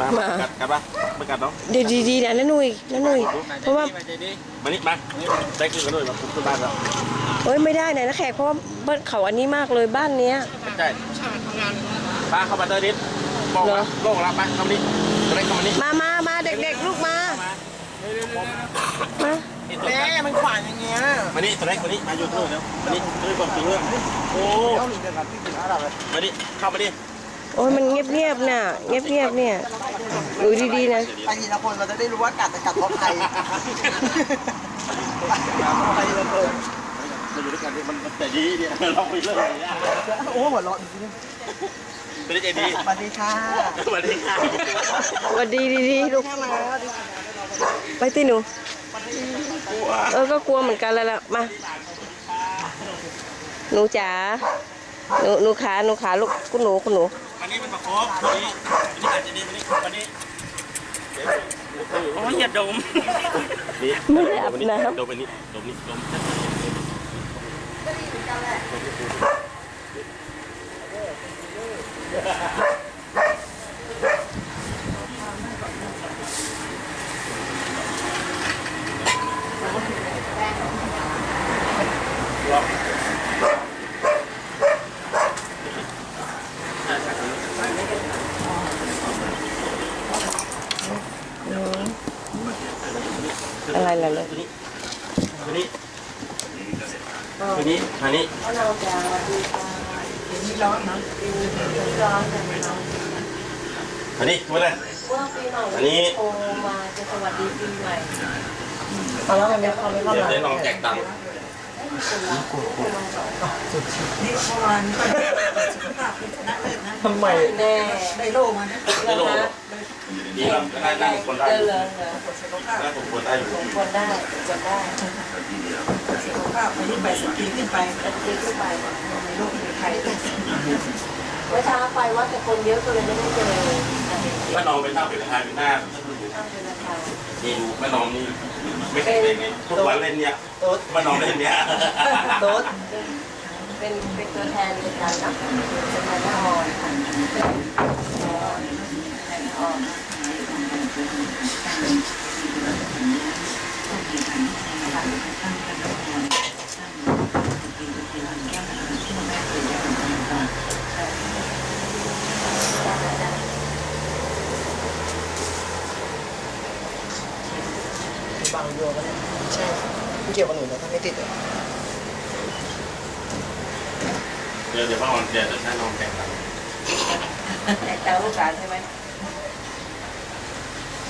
มามากัดกัดปะไม่กัดเนาะเดี๋ยวดีๆนะน้าหนุ่ยน้าหนุ่ยเพราะว่ามานี่มาได้ขึ้นกันด้วยมาปุ๊บขึ้นบ้านแล้วเอ้ยไม่ได้นะนะแขกเพราะว่าบ้านเขาอันนี้มากเลยบ้านเนี้ยไม่ใช่ป้าเข้ามาเตอร์นิดบอกเหรว่าอโล่งรับไปเข้ามานี่จะได้เข้ามานี่มามามาเด็กๆลูกมามานี่ตัวแม่แรกมันขวานอย่างเงี้ยมานี่ตัวแรกมานี่มาอยู่ตรงนี้แล้วมานี่ด้วยความจริงเรื่องโอ้เจ้าหนึ่งเดือนกับ พี่ถึงอะไรเลยมานี่เข้ามาดิโอ้ยมันเงียบๆน่ะเงียบๆเนี่ยดูดีๆนะไปทีละคนเราจะได้รู้ว่ากัดจะกัดเพราะใครไปทีละคนมาอยู่ด้วยกันดิมันมันแต่ดีเนี่ยเราไปเรื่องอะไรเนี่ยโอ้หัวเราะจริงเป็นใจดีๆสวัสดีค่ะสวัสดีค่ะสวัสดีดีๆลูกแค่มาไปที่หนูเออก็กลัวเหมือนกันแล้วล่ะมาหนูจ๋าหนูหนูขาหนูขาลูกคุณหนูคุณหนูอั นนี้มันประคบอันนี้อันนี้อาจจะดีอันนี้อันนี้โอ้ยอย่าดมนี่ไม่ได้อาบน้ำดมอันนี้ดมนี่ดมก็ดีเหมือนกันแหละ นี้ตัวนี้อันนี้เราจะมาดูร้อนนะร้อนกันเนาะอันนี้มาเลยว่าปีใหม่อันนี้โทรมาจะสวัสดีปีใหม่เอาแล้วมันไม่เข้าไม่เข้าเดี๋ยวมาได้ลองแจกตังค์นี่เมื่อวานสุขภาพเป็นชนะเลิศนะ ทำไมแน่ได้โล่มานะได้โลดีเราได้นั่งคนได้เจอยู่ริญเหรอสุขภาพนั่งคนได้อยู่สมควรได้จะได้สุขภาพอายุ80ปีขึ้นไปจะตีขึ้นไปมีโรคมีไข้เมื่อเช้าไปว่าแต่คนเยอะก็เลยไม่ได้เจอแม่น้องไปตั้งเป็นประธานเป็นหน้าตั้งเป็นราคานี่ดูแม่น้องนี่ไม่เคยเป็นไงทุกวันเล่นเนี่ยโต๊ดแม่น้องเล่นเนี่ยโต๊ด เป็นเป็นตัวแทนในการนะเป็นแทนนอนค่ะแทนนอนบางโยกันเนี่ยใช่เกี่ยวกับหนูนะถ้าไม่ติดเลย เดี๋ยวเดี๋ยวพ่อเดี๋ยวจะใช้น้องแจกงแต่แต่ลูกหลานใช่ไหม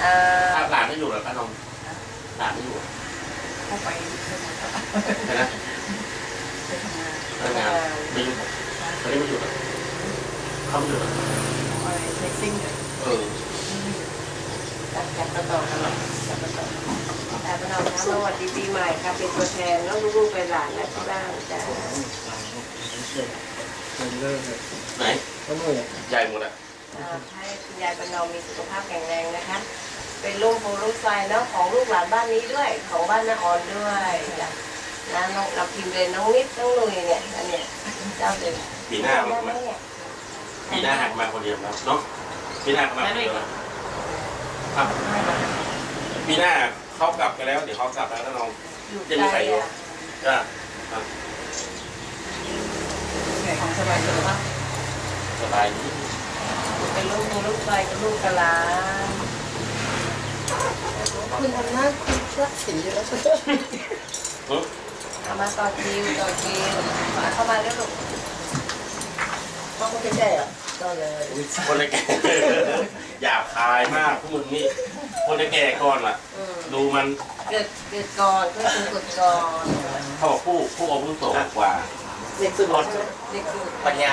เอ่อถ้าหลานไม่อยู่หรอป้านองหลานไม่อยู่เข้าไปใช่ไหมทำงานบินตอนนี้ไม่อยู่หรอเขาไม่อยู่หรอเซ็กซิ่งเลยเออจัดจัดต่อกันหรอจัดต่อแต่พนักงานสวัสดีปีใหม่ค่ะเป็นตัวแทนแล้วลูกๆไปหลานและที่บ้านจ้า ไหนก็หนูใหญ่หมดอะอ่าให้คุณยายประนอมมีสุขภาพแข็งแรงนะคะ เป็นลูกโพลูกไฟเนาะของลูกหลานบ้านนี้ด้วย ของบ้านนาออนด้วยจ้ะนะน้องเราพิมพ์เลยน้องนิดน้องลุยเนี่ยอันเนี้ยเจ้าเดิมปีหน้าได้ไหมมาเนี่ยปีหน้าหักมาคนเดียวแล้วเนาะปีหน้าเขามาคนเดียวแล้วครับปีหน้าเขากลับกันแล้ว เดี๋ยวเขากลับแล้วนะน้องอยู่จะใจมีใครอยู่อะจ้าของสบายตัวปะสบายดีเป็นลูกโพลูกไฟกับลูกกะลาคุณทำหน้าคุณรักสีแล้วใช่ไหมเฮ้ยเอามาต่อคิวต่อคิวมาเข้ามาเร็วลูกต้องไม่แก่อะก็เลยคนแก่หยาบคายมากพวกมึงนี่คนแก่ก่อนล่ะดูมันเกิดเกิดก่อนเพื่อคุณกดก่อนเขาบอกผู้ผู้อาวุโสกว่า เด็กสุดคนเด็กดูปัญญา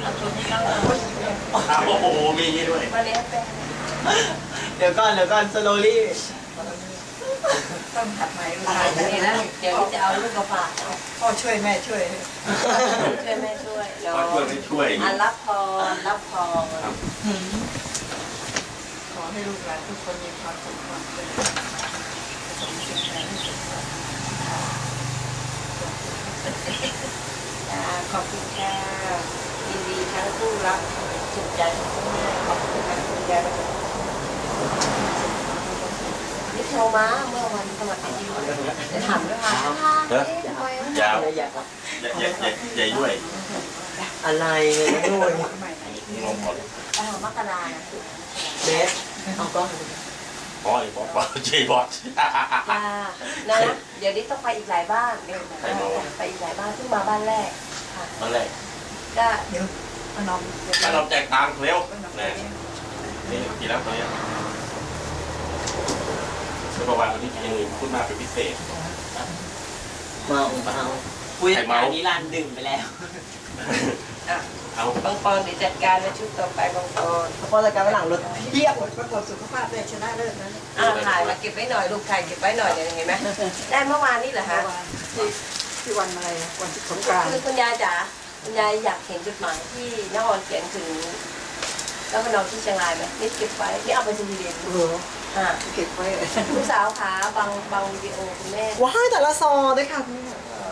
เอาตัวนี้แล้วอ้าวโอ้โห มีอย่างนี้ด้วย มาเลี้ยงเป็นเดี๋ยวก่อนเดี๋ยวก่อนสโลลี่ต้องถัดไหมลูกถ่ายนี่แล้วเดี๋ยวจะเอาลูกกระฝากพ่อช่วยแม่ช่วย ช่วยแม่ช่วยเนาะมาช่วยไม่ช่วยอันรับพรรับพรขอให้ลูกหลานทุกคนมีความสุขความเจริญ ขอบคุณค่ะยินดีทั้งคู่รักสุขใจทั้งแม่ขอบคุณค่ะคุณยายนี่โทรมาเมื่อวันสมัครดีจะถามด้วยค่ะเนอยาวอะไรอยากใหญ่ใหญ่ใหญ่ด้วย อะไรเนี่ยนะนู่นงงหมดเออมกรานะเบสเอากล้อง อ๋อไอ้บอสบอสเจบอส จ้านะเดี๋ยวนี้ต้องไปอีกหลายบ้านเดี๋ยวไปอีกหลายบ้านเพิ่งมาบ้านแรกค่ะตอนแรกก็เดี๋ยวมานอมถ้าเราแจกตังค์เร็วนะนี่กี่แล้วตอนนี้คือประวัติวันนี้ยังมีพูดมากเป็นพิเศษมาเอามาเอาคุยกับการนิรันดร์ดึงไปแล้ว อะเอาบางปอนเดี๋ยวจัดการในชุดต่อไปบางปอนพอรายการฝรั่งรถเพียบประกวดสุขภาพได้ชนะเลิศนะอ่าถ่ายมาเก็บไว้หน่อยลูกถ่ายเก็บไว้หน่อยเนี่ยเห็นไหมได้เมื่อวานนี้เหรอฮะที่ที่วันอะไรนะวันสงกรานต์คือคุณยายจ๋าคุณยายอยากเห็นจดหมายที่น้าออนเขียนถึงแล้วพนองที่เชียงรายไหมนี่เก็บไว้นี่เอาไปสวีเดนเอออ่าเก็บไว้ลูกสาวขาบางบางวิดีโอคุณแม่ว้ายแต่ละซอด้วยค่ะเอ่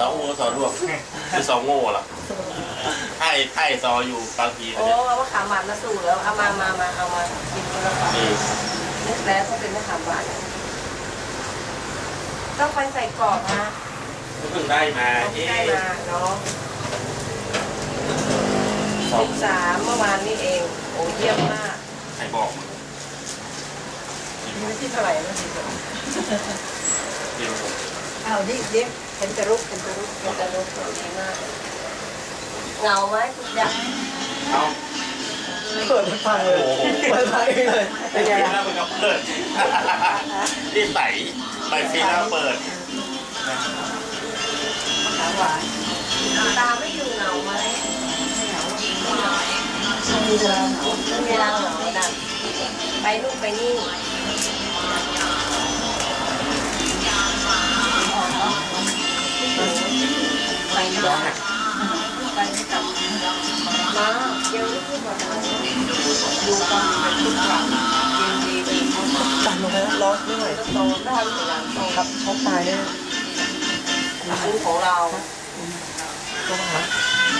สองโง่สองร่วงคือสองโง่ล่ะ ไท่ไท่ซออยู่บางทีโอ้เนี่ยเอามะขามหวานมาสู่แล้วเอามามามาเอามากินคนละฝานี่นึกแล้วต้องเป็นมะขามหวานต้องไปใส่กรอบนะเพิ่งได้มาต้องเอ๊ได้ะมาเนาะสองสิบสามเมื่อวานนี้เอง โอ้เยี่ยมมากใครบอกมีวันที่เท่าไหร่นะสิที่ผมอ้าวนี่เลี้ยงเป็นจะรุกเป็นจะรุกมันจะรู้สึกดีมาก เหงาไหมคุณยายเอาเปิดฟังเลยเปิดฟังเองเลยเป็เป็นไงล่ะมันก็เปิดนี่ใส่ไปฟรีแล้วเปิดขาหวานตาไม่อยู่เหงาไหมไม่เหงาไม่มีเวลาเหงาไม่เวลาเหงาดันไปนู่นไปนี่ไปย้อน ลงไปแล้วร้อนไม่ไหวโตได้ทำถึงหลังโตครับช็อกตายแน่คุณของเราก็มาหา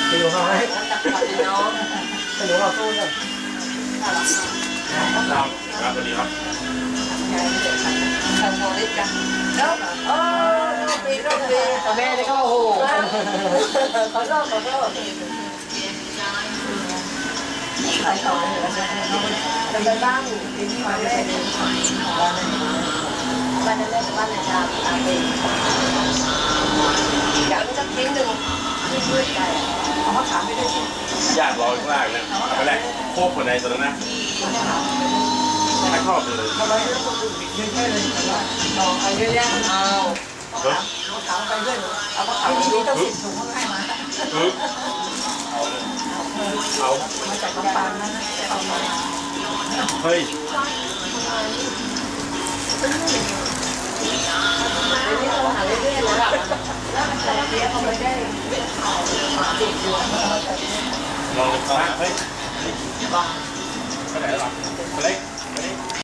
ไปดูเขาให้แล้วจั บปัดน้องไปดูเขาสู้กันครับครับสวัสดีครับทำของเล็กกันแล้วโอ้โรตีโรตีแต่แม่นี่ก็โอ้โหขอโทษขอโทษขายต่อเลยนะจะไปบ้านเป็นที่มาแม่บ้านนั้นแม่บ้านในชามตามไปอยากจะทิ้งหนึ่งที่มืดไปเอามาถามไปด้วยสิญาติรอข้างล่างนะเอาไปแรกโคบคนไหนตัวนั้นนะถ้าชอบเลยทำไมเรื่องคนอื่นเยอะแยะเลยแต่ว่าต่อไปเยอะแยะเอาเฮ้ยเอาถามไปด้วยเอามาถามทีนี้ต้องสิบถุงเขาให้มาเฮ้ยเอามาจากลำปางนะเอามาเฮ้ย เดี๋ยวนี้เราหาเรื่อยๆนะแล้วแต่เดี๋ยวเขาไม่ได้ลองเลยครับเฮ้ยไปไหนหรอไปเล็ก